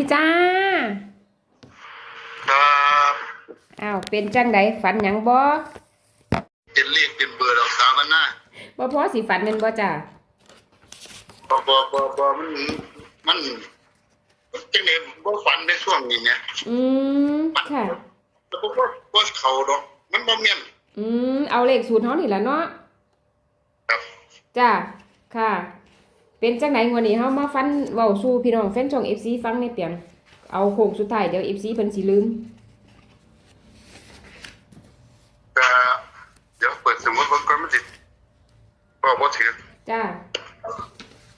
ดีจ้าครับอ้าวเป็นจังไดฝันหยังบ่เป็นเลขเป็นเบอร์ดอกสาวกันนะบ่พอสิฝันแม่นบ่จ้าบอบอบอบอมัน มันจังไดบ่ฝันในช่วงนี้เนี่ยอืมค่ะแต่บ่บ่บ่เข้าดอก มันบ่แม่นอืมเอาเลขสูตรเฮานี่ล่ะเนาะครับจ้าค่ะ เป็นจังไดงวดนี้เฮามาฟันเว้าสู่พี่น้องแฟนช่อง FC ฟังในเปียงเอาโค้งสุดท้ายเดี๋ยว FC เพิ่นสิลืมก็เดี๋ยวเปิดสมมุติว่าก่อนมันสิบ่บ่ถือจ้า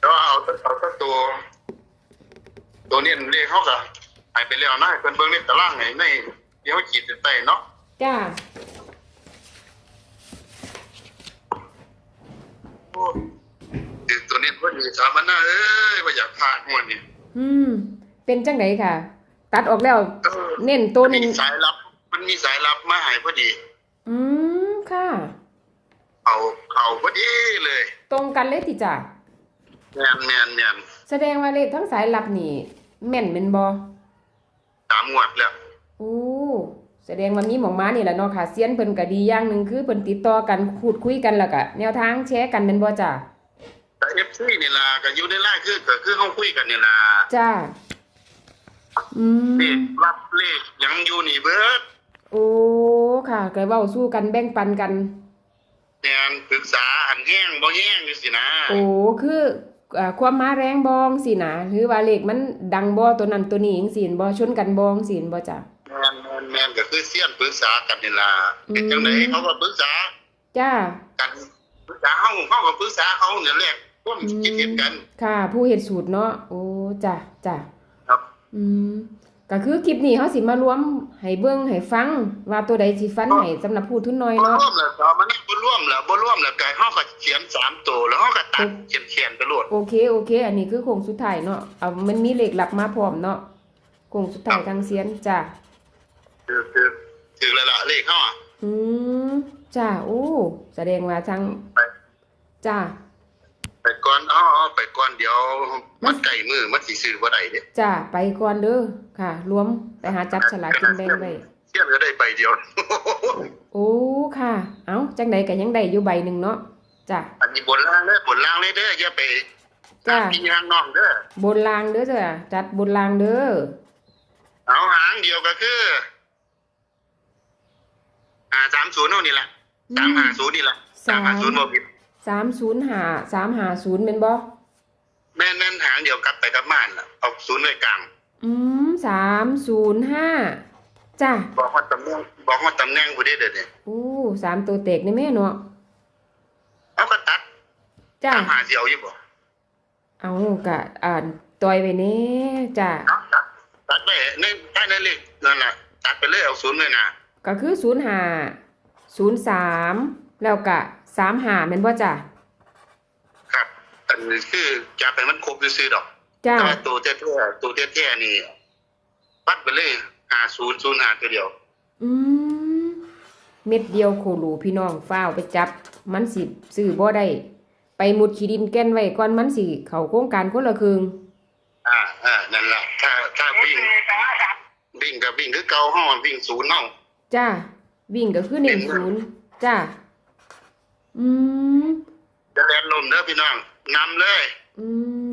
แล้วเอาเอาแต่ตัว ตัวนี้เลขเฮาก็ให้ไปแล้วนะให้เพิ่นเบิ่งในตารางให้ในเดี๋ยวขีดเส้นใต้เนาะจ้าโอ้ คือตัวนี้พอดีสามันนะเอ้ยบ่อยากพลาดงวดนี้อืม เป็นจังไดค่ะ ตัดออกแล้วเออเน้นตัวมันหนึมีงสายลับ มันมีสายลับมาให้พอดี อืมค่ะ เอาเอาพอดีเลยตรงกันเลยติจ้าแมนแมนแมนแสดงว่าเลขทั้งสายลับนี่แม่นเป็นบอสามงวดแล้ว โอ้แสดงว่ามีหมองม้านี่แหละเนาะค่ะเซียนเพิ่นก็ดีอย่างหนึ่งคือเพิ่นติดต่อกันพูดคุยกันแล้วก็แนวทางแชร์กันเป็นบ่จ้า แต่เอฟซีนี่ล่ะก็อยู่ในไลน์คือก็คือเฮาคุยกันนี่ล่ะจ้า อืมเลขรับเลขหยังอยู่นี่เบิดโอ้ค่ะก็เว้าสู้กันแบ่งปันกันแม่นปรึกษาอันแห้งบ่แห้งจังซี่นะโอ้คือเอ่อความมาแรงบองสินะหรือว่าเลขมันดังบ่ตัวนั้นตัวนี้จังซี่บ่ชนกันบองสิบ่จ้าแม่นแม่นแม่นก็คือเสียนปรึกษากันนี่ล่ะอืม เป็นจังไดเขาก็ปรึกษาจ้า กันปรึกษาเฮาเฮาก็ปรึกษาเขาเนี่ยแหละ ร่วมคิดเห็นกัน ค่ะ ผู้เฮ็ดสูตรเนาะโอ้จ้าจ้าครับ อืมก็คือคลิปนี้เขาสิมารวมให้เบิ่งให้ฟัง ว่าตัวใดสิฟันให้สำหรับผู้ทุนน้อยบ่เนาะ ร่วมแล้วต่อมานี่บ่ร่วมแล้วบ่ร่วมแล้วก็เฮาก็เขียนสามตัวแล้วเฮาก็ตัดเขียนๆไปโลดโอเคโอเค อันนี้คือโครงสุดท้ายเนาะเอามันมีเลขหลักมาพร้อมเนาะโครงสุดท้ายทางเสียนจ้าคือคือถือแล้วละเลขเขาอะ อืมจ้าโอ้แสดงว่าทางไปจ้า ไปก่อนอ๋อไปก่อนเดี๋ยวมันไก่มือมันสิซื้อบ่ได้เด้จ้าไปก่อนเด้อค่ะ รวมไปหาจับฉลากกินแบ่งไว้เที่ยงก็ได้ไปเดียว โอ้ค่ะ เอ้าจังใดก็ยังได้อยู่ใบหนึงเนาะจ้าอันนี้บนล่างเด้อบนล่างเลยเด้ออย่าไปจ้าพี่ยางน้องเด้อบนรางเด้อจ้าจัดบนรางเด้อเอาหางเดียวก็คือ อ่า30เท่านี้ล่ะ350นี่ล่ะ350บ่ผิดสามศูนย์หาสามหาศูนย์เป็นบ่แม่นนั่นหางเดียวกลับไปกลับมาน่ะเอาศูนย์ไว้กลาง อืมสามศูนย์ห้าจ้าบอกว่าตำแหน่งบอกว่าตำแหน่งบ่ได้เด้อเนี่ยโอ้สามตัวเตกในแม่เนาะเอาก็ตัดจ้าตามหาสิเอาอยู่บ่เอากะอ่านต่อยไปแน่จ้าเอาตัดตัดไปในใต้ในเลขนั่นน่ะตัดไปเลยเอาศูนย์เลยนะก็คือศูนย์หาศูนย์สามแล้วกะสามหาแม่นบ่จ้าครับอันนี้ คือจะไปมันครบซื้อๆดอกจ้าแต่ว่าตัวแท้ๆตัวแท้ๆนี่ปัดไปเลยหาศูนย์ศูนย์หาตัวเดียว อืมเม็ดเดียวโคโลพี่น้องฟ้าวไปจับ มันสิซื้อบ่ได้ไปมุดขีดินแก่นไว้ก่อนมันสิเข้าโครงการคนละครึ่งอ่าอ่านั่นล่ะถ้าถ้าวิ่งวิ่งกับวิ่งคือเก่าห้องวิ่งศูนย์ห้องจ้าวิ่งก็คือเน้นศูนย์จ้าอืมจะแลนลมเด้อพี่น้อง นำเลย อื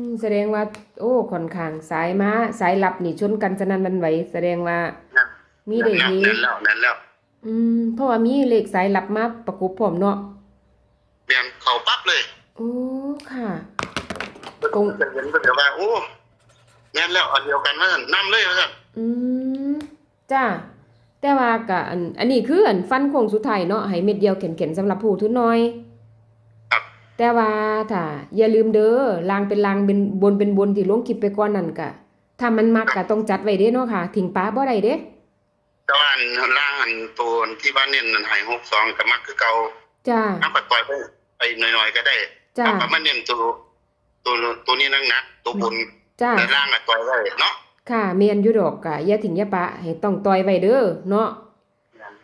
มแสดงว่า โอ้ค่อนข้างสายม้าสายลับนี่ชนกันสนั่นหวันไหวแสดงว่ามีได้นั่นดีนั่นแล้วนั่นแล้วอืม เพราะว่ามีเลขสายลับมาประกบพร้อมเนาะเปลี่ยนเข้าปั๊บเลยโอ้ค่ะคงจะเห็นก็เดี๋ยวว่าโอ้แม่นแล้วอันเดียวกันว่าซั่นนำเลยว่าซั่นอืมจ้าแต่ว่าก็อันอันนี้คืออันฟันโค้งสุดท้ายเนาะให้เม็ดเดียวเข็นๆสำหรับผู้ทุนน้อยครับ แต่ว่าถ้าอย่าลืมเด้อลางเป็นลางเป็นบนเป็นบนที่ลงคลิปไปก่อนนั่นก็ถ้ามันมักก็ต้องจัดไว้เด้เนาะค่ะทิ้งป้าบ่ได้เด้แต่ว่าอันล่างอันตัวที่บ้านเน้นนั่นให้62ก็มักคือเก่าจ้าเอาก็ปล่อยไปไปหน่อยๆก็ได้จ้าเอาก็มาเน้นตัวตัวตัวนี้นักหนักตัวบนจ้าแต่ล่างก็ปล่อยไว้เนาะค่ะเมียนอยู่ดอกก็อย่าทิ้งอย่าปะให้ต้องต่อยไว้เด้อเนาะ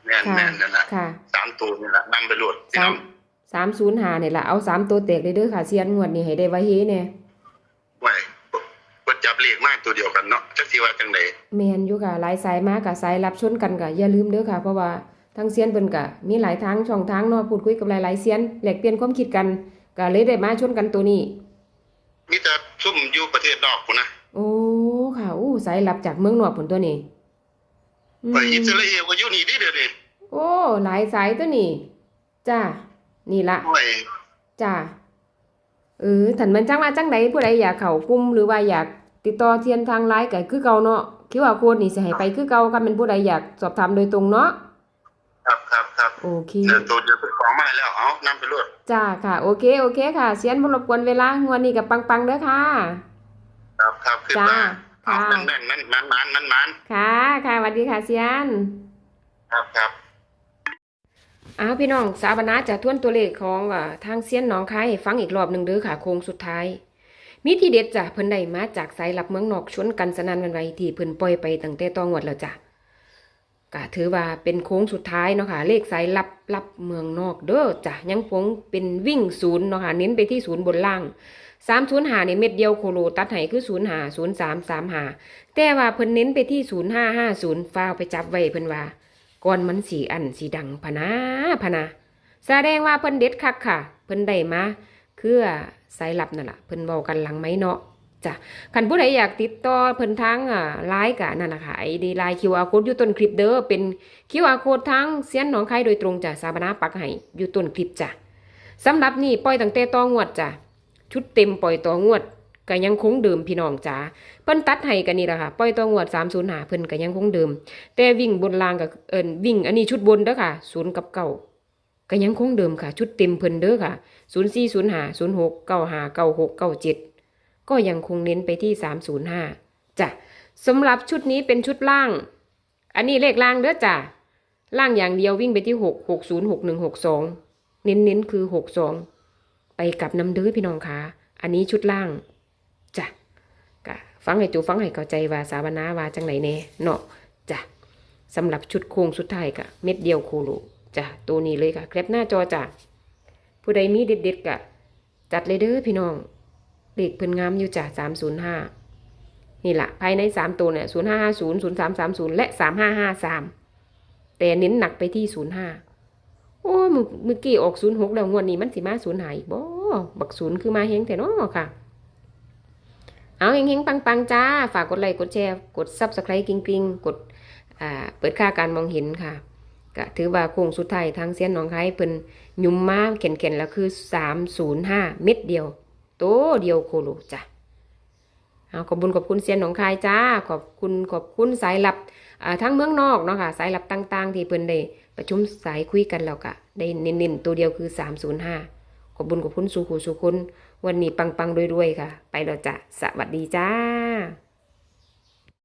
แม่นค่ะแม่นนั่นน่ะค่ะสามตัวนี่ล่ะนำไปโหลดพี่สาน้มอง สามศูนย์หาเนี่ยล่ะเอาสามตัวแตกเลยเด้อค่ะเซียนงวดนี้ให้ได้ไว้เฮแน่ไว้บ่จับเลขมาตัวเดียวกันเนาะจักสิว่าจังไดแมนอยู่ค่ะหลายสายมากับสายรับชนกันก็อย่าลืมเด้อค่ะ เพราะว่าทางเซียนเพิ่นก็มีหลายทางช่องทางเนาะพูดคุยกับหลายๆเซียนแลกเปลี่ยนความคิดกันก็เลยได้มาชนกันตัวนี้มีแต่ซุ่มอยู่ประเทศนอกพุ่นนะโอ้ค่ะอู้สายรับจากเมืองนอกผลตัวนี้อืมไปอิสราเอลก็อยู่นี่ดิเด้อนี่โอ้หลายสายตัวนี้จ้า นี่ละโอ้ยจ้าเออถันมันจังว่าจังใดผู้ใดอยากเข้ากลุ่มหรือว่าอยากติดต่อเทียนทางไลน์ก็คือเก่าเนาะคิดว่าโค้ดนี่สิให้ไปคือเก่าคันเป็นผู้ใดอยากสอบถามโดยตรงเนาะครับครับครับโอเคเดี๋ยวตัวเดียวเป็นของมาแล้วเอานำไปรวดจ้าค่ะ โอเคโอเคค่ะเสียนบ่รบกวนเวลางวดนี้กับปังๆเด้อค่ะ ครับครับขึ้นจ้ามาเอาค่ะแม่นๆนั่นมันมันมันมันค่ะค่ะสวัสดีค่ะเสียน ครับครับ อ้าวพี่น้องสาวนาจะทวนตัวเลขของอ่าทางเซียนหนองคายฟังอีกรอบหนึ่งเด้อค่ะโค้งสุดท้าย มีที่เด็ดจ้ะเพิ่นได้มาจากสายลับเมืองนอกชวนกันสนันวันไหวที่เพิ่นปล่อยไปตั้งแต่ตองวดแล้วจ้ะก็ถือว่าเป็นโค้งสุดท้ายเนาะค่ะเลขสายลับลับเมืองนอกเด้อจ้ะยังคงเป็นวิ่งศูนย์เนาะค่ะเน้นไปที่ศูนย์บนล่างสามศูนย์หาเนี่ยเม็ดเดียวโคโลตัดให้คือศูนย์หาศูนย์สามสามหาแต่ว่าเพิ่นเน้นไปที่ศูนย์ห้าห้าศูนย์ฟาวไปจับไว้เพิ่นว่า ก่อนมันสีอันสีดังพนาพนาแสดงว่าเพิ่นเด็ดคักค่ะ เพิ่นได้มาคือสายลับนั่นแหละเพิ่นเว้ากันหลังไหมเนาะจ้ะคันผู้ใดอยากติดต่อเพิ่นทางอ่าไลน์กะนั่นนะคะไอดีไลน์ QR code อยู่ต้นคลิปเด้อเป็น QR code ทางเสียนหนองคายโดยตรงจ้ะสาบนาปักให้อยู่ต้นคลิปจ้ะสำหรับนี่ปล่อยตั้งแต่ต่องวดจ้ะชุดเต็มปล่อยต่องวด ก็ยังคงเดิมพี่น้องจ้าเพิ่นตัดให้กันนี่แหละค่ะปล่อยต่องวด305เพิ่นก็ยังคงเดิม แต่วิ่งบนรางกับเอินวิ่งอันนี้ชุดบนเด้อค่ะศูนย์กับเก้าก็ยังคงเดิมค่ะ ชุดเต็มเพิ่นเด้อค่ะศูนย์สี่ศูนย์หาศูนย์หกเก้าหาเก้าหกเก้าเจ็ดก็ยังคงเน้นไปที่สามศูนย์ห้าจ้ะสำหรับชุดนี้เป็นชุดล่าง อันนี้เลขล่างเด้อจ้ะล่างอย่างเดียววิ่งไปที่หกหกศูนย์หกหนึ่งหกสองเน้นเน้นๆคือหกสองไปกับน้ำเด้อพี่น้องคะอันนี้ชุดล่าง ฟังให้จูฟังให้เข้าใจว่าสาวนาว่าจังไหนแน่เนาะจ้ะสำหรับชุดโค้งสุดท้ายกะเม็ดเดียวโคโลจ้ะตัวนี้เลยค่ะแคปหน้าจอจ้ะผู้ใดมีเด็ดๆกะจัดเลยเด้อพี่น้องเลขเพิ่นงามอยู่จ้ะสามศูนย์ห้านี่แหละภายในสามตัวเนี่ยศูนย์ห้าห้าศูนย์ศูนย์สามสามศูนย์และสามห้าห้าสามแต่เน้นหนักไปที่ศูนย์ห้าโอ้มือมือกี้ออกศูนย์หกแล้วงวดนี้มันสิมาศูนย์หายบ่บักศูนย์คือมาเฮงแต่นาะค่ะ เอาเฮงๆปังๆจ้า ฝากกดไลค์กดแชร์ กดซับสไครต์กริ๊งๆ กดเปิดค่าการมองเห็นค่ะก็ถือว่าโค้งสุดท้ายทางเสียนหนองคายเพิ่นยุ่มมากเข็นๆแล้วคือ 305 เม็ดเดียว โตเดียวโคโลจ้ะเอาขอบคุญขอบคุณเสียนหนองคายจ้า ขอบคุณขอบคุณสายหลับทั้งเมืองนอกเนาะค่ะสายหลับต่างๆ ที่เพิ่นได้ประชุมสายคุยกันแล้วก็ได้เน้นๆตัวเดียวคือ 305 ขอบคุญขอบคุณสู่หูสู่คน วันนี้ปังๆรวยๆค่ะ ไปแล้วจ้ะ สวัสดีจ้า